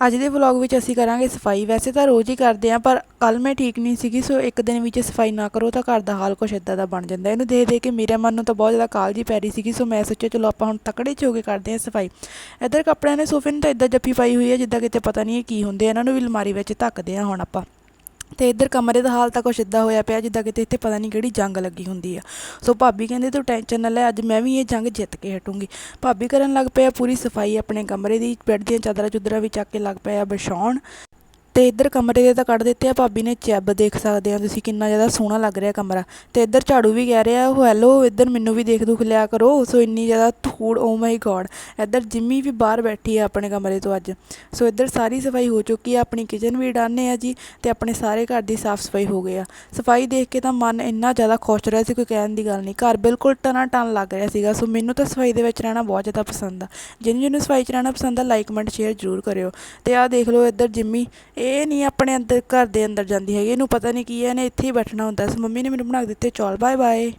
ਅੱਜ ਦੇ ਵਲੌਗ ਵਿੱਚ ਅਸੀਂ ਕਰਾਂਗੇ ਸਫ਼ਾਈ। ਵੈਸੇ ਤਾਂ ਰੋਜ਼ ਹੀ ਕਰਦੇ ਆਂ ਪਰ ਕੱਲ ਮੈਂ ਠੀਕ ਨਹੀਂ ਸੀਗੀ, ਸੋ ਇੱਕ ਦਿਨ ਵਿੱਚ ਸਫ਼ਾਈ ਨਾ ਕਰੋ ਤਾਂ ਘਰ ਦਾ ਹਾਲ ਕੁਛ ਇਦਾਂ ਦਾ ਬਣ ਜਾਂਦਾ। ਇਹਨੂੰ ਦੇਖ ਦੇਖ ਕੇ ਮੇਰੇ ਮਨ ਨੂੰ ਤਾਂ ਬਹੁਤ ਜ਼ਿਆਦਾ ਕਾਲਜੀ ਪੈ ਰਹੀ ਸੀਗੀ, ਸੋ ਮੈਂ ਸੋਚਿਆ ਚਲੋ ਆਪਾਂ ਹੁਣ ਤਕੜੇ 'ਚ ਹੋ ਕੇ ਕਰਦੇ ਆਂ ਸਫ਼ਾਈ। ਇੱਧਰ ਕੱਪੜਿਆਂ ਨੇ ਸੋਫੇ ਨੂੰ ਤਾਂ ਇਦਾਂ ਜੱਫੀ ਪਾਈ ਹੋਈ ਹੈ, ਜਿੱਦਾਂ ਕਿਤੇ ਪਤਾ ਨਹੀਂ ਇਹ ਕੀ ਹੁੰਦੇ ਇਹਨਾਂ ਨੂੰ ਵੀ ਅਲਮਾਰੀ ਵਿੱਚ ਧੱਕਦੇ ਆ ਹੁਣ ਆਪਾਂ। ਤੇ ਇੱਧਰ ਕਮਰੇ ਦਾ ਹਾਲ ਤਾਂ ਕੁਛ ਇਦਾਂ ਹੋਇਆ ਪਿਆ ਜਿੱਦਾਂ ਕਿਤੇ ਇੱਥੇ ਪਤਾ ਨਹੀਂ ਕਿਹੜੀ ਜੰਗ ਲੱਗੀ ਹੁੰਦੀ ਆ। ਸੋ ਭਾਬੀ ਕਹਿੰਦੇ ਤੂੰ ਟੈਨਸ਼ਨ ਨਾ ਲੈ, ਅੱਜ ਮੈਂ ਵੀ ਇਹ ਜੰਗ ਜਿੱਤ ਕੇ ਹਟੂੰਗੀ। ਭਾਬੀ ਕਰਨ ਲੱਗ ਪਿਆ ਪੂਰੀ ਸਫ਼ਾਈ ਆਪਣੇ ਕਮਰੇ ਦੀ, ਬੈੱਡ ਦੀਆਂ ਚਾਦਰਾਂ ਚੁਦਰਾਂ ਵੀ ਚੱਕ ਕੇ ਲੱਗ ਪਏ ਆ ਵਿਛਾਉਣ ਅਤੇ ਇੱਧਰ ਕਮਰੇ ਦੇ ਤਾਂ ਕੱਢ ਦਿੱਤੇ ਆ, ਭਾਬੀ ਨੇ ਚੈਬ ਦੇਖ ਸਕਦੇ ਆ ਤੁਸੀਂ ਕਿੰਨਾ ਜ਼ਿਆਦਾ ਸੋਹਣਾ ਲੱਗ ਰਿਹਾ ਕਮਰਾ। ਅਤੇ ਇੱਧਰ ਝਾੜੂ ਵੀ ਕਹਿ ਰਿਹਾ, ਉਹ ਹੈਲੋ ਇੱਧਰ ਮੈਨੂੰ ਵੀ ਦੇਖ ਦੁਖ ਲਿਆ ਕਰੋ, ਸੋ ਇੰਨੀ ਜ਼ਿਆਦਾ ਧੂੜ ਓ ਮਾਈ ਗੋਡ ਇੱਧਰ ਜਿੰਮੀ ਵੀ ਬਾਹਰ ਬੈਠੀ ਆ ਆਪਣੇ ਕਮਰੇ ਤੋਂ ਅੱਜ। ਸੋ ਇੱਧਰ ਸਾਰੀ ਸਫ਼ਾਈ ਹੋ ਚੁੱਕੀ ਆ, ਆਪਣੀ ਕਿਚਨ ਵੀ ਡਾਨੇ ਆ ਜੀ ਅਤੇ ਆਪਣੇ ਸਾਰੇ ਘਰ ਦੀ ਸਾਫ਼ ਸਫ਼ਾਈ ਹੋ ਗਈ ਆ। ਸਫ਼ਾਈ ਦੇਖ ਕੇ ਤਾਂ ਮਨ ਇੰਨਾ ਜ਼ਿਆਦਾ ਖੁਸ਼ ਰਿਹਾ ਸੀ, ਕੋਈ ਕਹਿਣ ਦੀ ਗੱਲ ਨਹੀਂ। ਘਰ ਬਿਲਕੁਲ ਟਨਾ ਟਨ ਲੱਗ ਰਿਹਾ ਸੀਗਾ, ਸੋ ਮੈਨੂੰ ਤਾਂ ਸਫ਼ਾਈ ਦੇ ਵਿੱਚ ਰਹਿਣਾ ਬਹੁਤ ਜ਼ਿਆਦਾ ਪਸੰਦ ਆ। ਜਿਹਨੂੰ ਜਿਹਨੂੰ ਸਫ਼ਾਈ 'ਚ ਰਹਿਣਾ ਪਸੰਦ ਆ ਲਾਈਕ ਕਮੈਂਟ ਸ਼ੇਅਰ ਜ਼ਰੂਰ ਕਰਿਓ। ਅਤੇ ਆਹ ਦੇਖ ਲਓ ਇੱਧਰ ਜਿੰਮੀ ਇਹ ਨਹੀਂ ਆਪਣੇ ਅੰਦਰ, ਘਰ ਦੇ ਅੰਦਰ ਜਾਂਦੀ ਹੈਗੀ, ਇਹਨੂੰ ਪਤਾ ਨਹੀਂ ਕੀ ਹੈ, ਇਹਨੇ ਇੱਥੇ ਹੀ ਬੈਠਣਾ ਹੁੰਦਾ ਸੀ ਮੰਮੀ ਨੇ ਮੈਨੂੰ ਬਣਾ ਕੇ ਦਿੱਤੇ, ਚੌਲ ਬਾਏ ਬਾਏ